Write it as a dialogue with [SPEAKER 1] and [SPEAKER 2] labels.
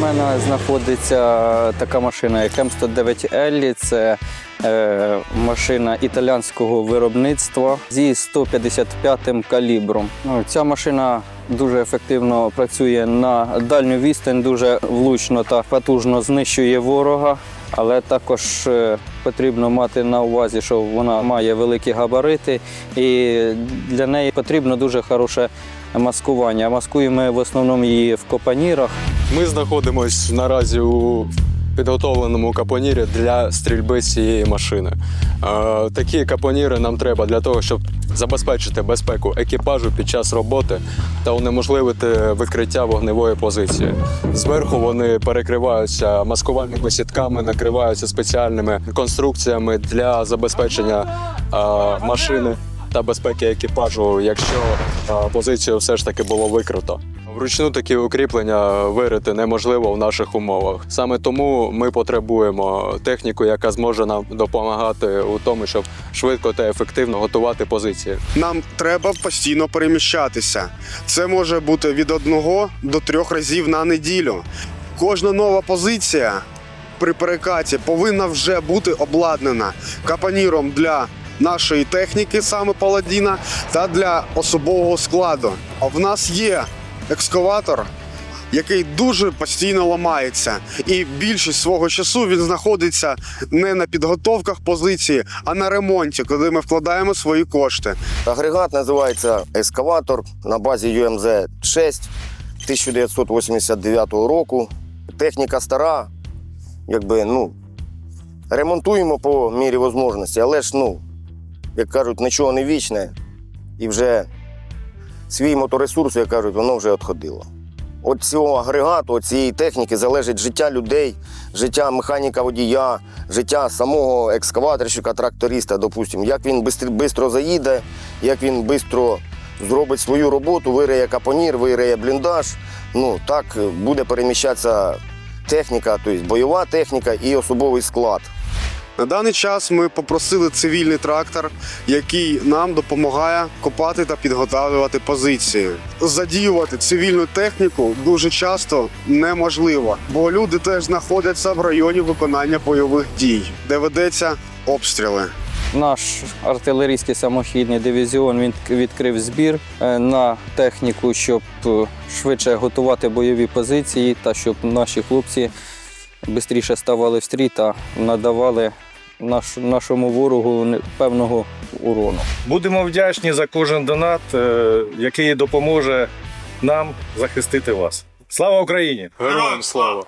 [SPEAKER 1] Мене знаходиться така машина, як М109L. Це е, машина італійського виробництва зі 155 калібром. Ну, ця машина дуже ефективно працює на дальню відстань, дуже влучно та потужно знищує ворога. Але також е, потрібно мати на увазі, що вона має великі габарити, і для неї потрібно дуже хороше маскування. Маскуємо в основному її в копанірах.
[SPEAKER 2] Ми знаходимося наразі у підготовленому капонірі для стрільби цієї машини. Е, Такі капоніри нам треба для того, щоб забезпечити безпеку екіпажу під час роботи та унеможливити викриття вогневої позиції. Зверху вони перекриваються маскувальними сітками, накриваються спеціальними конструкціями для забезпечення е, машини та безпеки екіпажу, якщо е, позицію все ж таки було викрито. Вручну такі укріплення вирити неможливо в наших умовах. Саме тому ми потребуємо техніку, яка зможе нам допомагати у тому, щоб швидко та ефективно готувати позиції.
[SPEAKER 3] Нам треба постійно переміщатися. Це може бути від одного до трьох разів на неділю. Кожна нова позиція при перекаті повинна вже бути обладнана капаніром для нашої техніки, саме паладіна, та для особового складу. А в нас є екскаватор. Який дуже постійно ламається, і більшість свого часу він знаходиться не на підготовках позиції, а на ремонті, куди ми вкладаємо свої кошти.
[SPEAKER 4] Агрегат називається ескаватор на базі UMZ 6 1989 року. Техніка стара, якби, ну, ремонтуємо по мірі можливості, але ж, ну, як кажуть, нічого не вічне. І вже свій моторесурс, як кажуть, воно вже відходило. От цього агрегату, цієї техніки залежить життя людей, життя механіка водія, життя самого екскаваторщика, тракториста, допустимо, як він швидко заїде, як він швидко зробить свою роботу, вириє капонір, вириє бліндаж. Ну так буде переміщатися техніка, тобто бойова техніка і особовий склад.
[SPEAKER 3] На даний час ми попросили цивільний трактор, який нам допомагає копати та підготовлювати позиції. Задіювати цивільну техніку дуже часто неможливо, бо люди теж знаходяться в районі виконання бойових дій, де ведеться обстріли.
[SPEAKER 1] Наш артилерійський самохідний дивізіон він відкрив збір е, на техніку, щоб е, швидше готувати бойові позиції та щоб наші хлопці швидше ставали в стрій та надавали наш, нашому ворогу не- певного урону.
[SPEAKER 5] Будемо вдячні за кожен донат, е, який допоможе нам захистити вас. Слава Україні!
[SPEAKER 2] Героям слава!